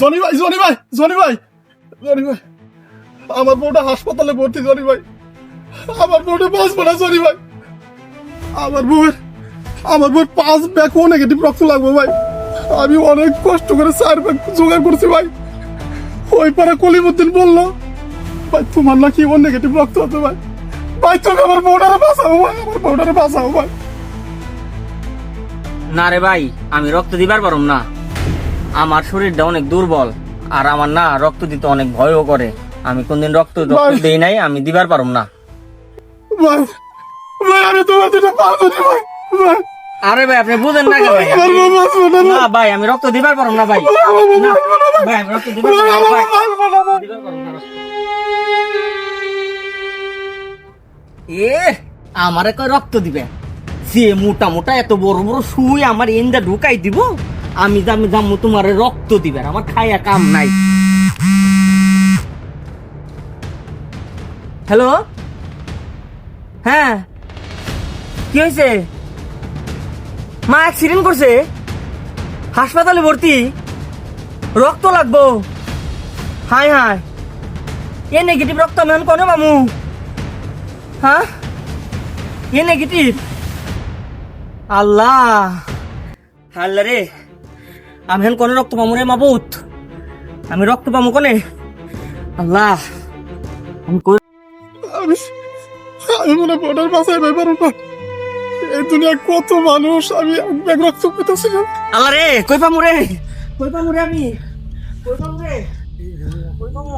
Johnny ভাই Johnny ভাই Johnny ভাই জনি ভাই, আমার বউটা হাসপাতালে ভর্তি, জনি ভাই। আমার বউটা বাঁচবো না, জনি ভাই। আমার বউয়ের আমার বউয়ের পাঁচ ব্যাগ ও নেগেটিভ রক্ত লাগবে ভাই। আমি অনেক কষ্ট করে চার ব্যাগ জোগাড় করছি ভাই। ওই পারে কলিমুদ্দিন বলল, ভাই, তোমার নাকি ও নেগেটিভ রক্ত আছে ভাই। ভাই, তুমি আমার বউটারে বাঁচাও ভাই, আমার বউটারে বাঁচাও ভাই। না রে ভাই, আমি রক্ত দিবার পারুম না। আমার শরীরটা অনেক দুর্বল আর আমার না রক্ত দিতে অনেক ভয়ও করে। আমি কোনদিন রক্ত রক্ত দেই নাই আমি দিবার পারুম না। ভাই ভাই আমি তোমার দুটো পারব না ভাই ভাই। আরে ভাই আপনি বুঝেন না কে ভাই? আমার বউ বাঁচবো না ভাই আমি রক্ত দিবার পারুম না ভাই। না, ভাই আমি রক্ত দিবার পারুম না ভাই। দিবার পারুম না। এ আমারে কয় রক্ত দিবে? যে মোটা মোটা এত বড় বড় সুই আমার এন্দা ঢুকাই দিব? আমি দামি দাম তোমার রক্ত দিবে আমার খাইয়া কাম নাই। হ্যালো? হ্যাঁ? কি হয়েছে? মা অ্যাক্সিডেন্ট করছে? হাসপাতালে ভর্তি? রক্ত লাগবো। High high. এ নেগেটিভ রক্ত আমি কনে মামু হ্যাঁ? এ নেগেটিভ আল্লাহ। আল্লাহ রে। আমি এখন কনে রক্ত পামু রে মাবুত আমি রক্ত পামু কনে? আল্লাহ আমি কই আমি আমি মনে হয় বর্ডার বাসায় ব্যাপার না। এই দুনিয়ায় কত মানুষ আমি এক রক্ত পেতেছি না আল্লাহ রে কই পামু রে? কই পামু রে আমি? কই পামু রে? কই পামু?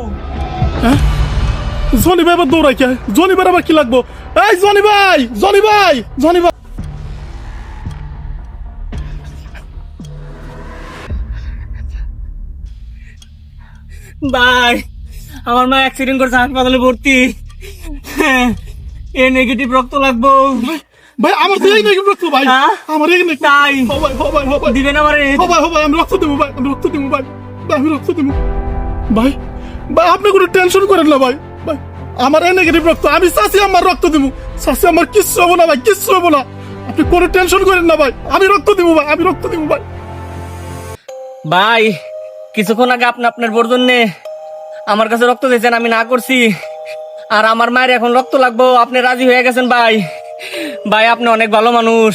জনি ভাই আবার দৌড়াই কে? জনি ভাই আবার কি লাগবো? এই জনি ভাই জনি ভাই জনি ভাই। ভাই আমার মা অ্যাক্সিডেন্ট করছে হাসপাতালে ভর্তি। এ নেগেটিভ রক্ত লাগবো। ভাই আমার তো এই নাকি রক্ত ভাই। হ্যাঁ? আমার এই নাকি তাই। হো ভাই ভাই ভাই। দিবেন আমারে। ভাই ভাই আমি রক্ত দেবো ভাই আমি রক্ত দেবো ভাই। ভাই আমি রক্ত দেবো। ভাই ভাই আপনি কোনো টেনশন করেন না ভাই। ভাই আমার এই নেগেটিভ রক্ত আমি চাষি আমার রক্ত দেবো। চাষি আমার কিচ্ছু হব না ভাই কিচ্ছু হব না। আপনি কোনো টেনশন করেন না ভাই। আমি রক্ত দেবো ভাই আমি রক্ত দেবো ভাই। ভাই কিছুক্ষণ আগে আপনি আপনার বোর জন্যে আমার কাছে রক্ত দিয়েছেন, আমি না করছি। আর আমার মায়ের এখন রক্ত লাগবো, আপনি রাজি হয়ে গেছেন ভাই? ভাই, আপনি অনেক ভালো মানুষ।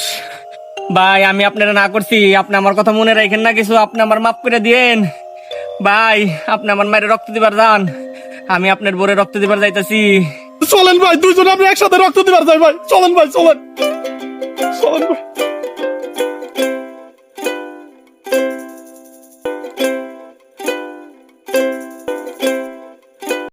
ভাই, আমি আপনারা না করছি, আপনি আমার কথা মনে রাখেন না কিছু, আপনি আমার মাফ করে দিয়েন। ভাই, আপনি আমার মায়ের রক্ত দিবার যান। আমি আপনার বোরে রক্ত দিবার যাইতেছি। চলেন ভাই, দুইজনে আপনি একসাথে রক্ত দিবার যাই ভাই। চলেন ভাই, চলেন।